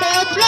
Pedro